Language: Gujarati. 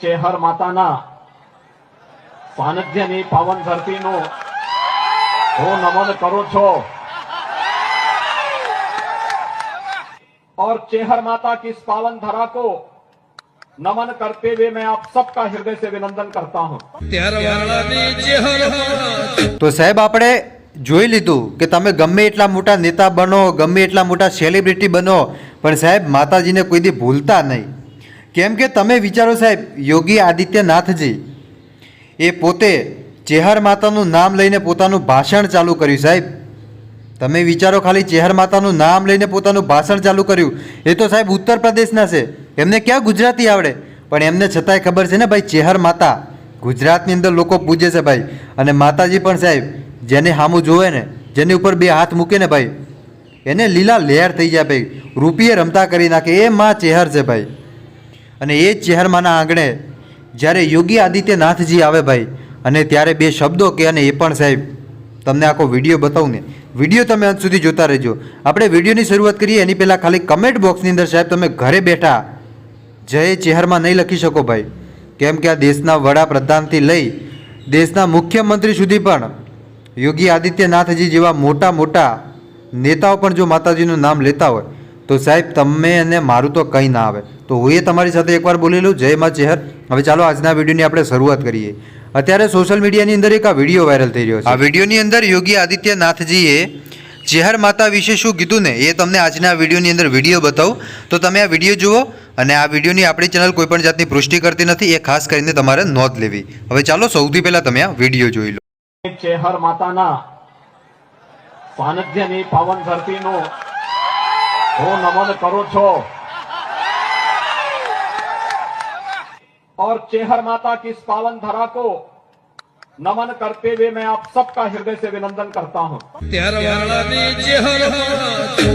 ચેહર માતાના સાનિધ્યની પાવન ધરતીનું હું નમન કરું છું और चेहर माता की इस पावन धरा को नमन करते हुए मैं आप सबका हृदय से विनंदन करता हूं ત્યારવાળાની ચહેરો તો સાહેબ આપણે જોઈ લીધું કે તમે ગમે એટલા મોટા નેતા બનો ગમે એટલા મોટા સેલિબ્રિટી બનો પણ સાહેબ માતાજીને કોઈ દી ભૂલતા નહીં કેમ કે તમે વિચારો સાહેબ, યોગી આદિત્યનાથજી, એ પોતે ચેહર માતાનું નામ લઈને પોતાનું ભાષણ ચાલુ કર્યું સાહેબ. તમે વિચારો ખાલી ચેહર માતાનું નામ લઈને પોતાનું ભાષણ ચાલુ કર્યું. એ તો સાહેબ ઉત્તર પ્રદેશના છે. એમને ક્યાં ગુજરાતી આવડે? પણ એમને છતાંય ખબર છે ને ભાઈ, ચેહર માતા ગુજરાતની અંદર લોકો પૂજે છે ભાઈ. અને માતાજી પણ સાહેબ, જેને સામું જોવે ને, જેની ઉપર બે હાથ મૂકે ને ભાઈ, એને લીલા લહેર થઈ જાય ભાઈ. રૂપિયે રમતા કરી નાખે. એ માં ચેહર છે ભાઈ. અને એ ચેહરમાના આંગણે જ્યારે યોગી આદિત્યનાથજી આવે ભાઈ, અને ત્યારે બે શબ્દો કે અને એ પણ સાહેબ, તમને આખો વીડિયો બતાવું ને. વીડિયો તમે અંત સુધી જોતા રહેજો. આપણે વિડીયોની શરૂઆત કરીએ, એની પહેલાં ખાલી કમેન્ટ બોક્સની અંદર સાહેબ તમે ઘરે બેઠા જય ચહેરમાં નહીં લખી શકો ભાઈ. કેમ કે આ દેશના વડાપ્રધાનથી લઈ દેશના મુખ્યમંત્રી સુધી પણ યોગી આદિત્યનાથજી જેવા મોટા મોટા નેતાઓ પણ જો માતાજીનું નામ લેતા હોય, તો સાહેબ તમે અને મારું તો કંઈ ના આવે. તો હું એ તમારી સાથે એકવાર બોલેલું જય માં ચેહર. હવે ચાલો આજના વિડીયોની આપણે શરૂઆત કરીએ. અત્યારે સોશિયલ મીડિયાની અંદર એક આ વીડિયો વાયરલ થઈ રહ્યો છે. આ વિડીયોની અંદર યોગી આદિત્યનાથજીએ ચેહર માતા વિશે શું કીધું ને એ તમને આજના વિડીયોની અંદર વીડિયો બતાવું. તો તમે આ વીડિયો જુઓ અને આ વિડીયોની આપણી ચેનલ કોઈ પણ જાતની પુષ્ટિ કરતી નથી એ ખાસ કરીને તમારે નોંધ લેવી. હવે ચાલો સૌથી પહેલાં તમે આ વીડિયો જોઈ લો. ચેહર માતાના સાનિધ્યની પાવન ધરતીનો હું નમન કરું છું. और चेहर माता की इस पावन धरा को नमन करते हुए मैं आप सबका हृदय से अभिनंदन करता हूँ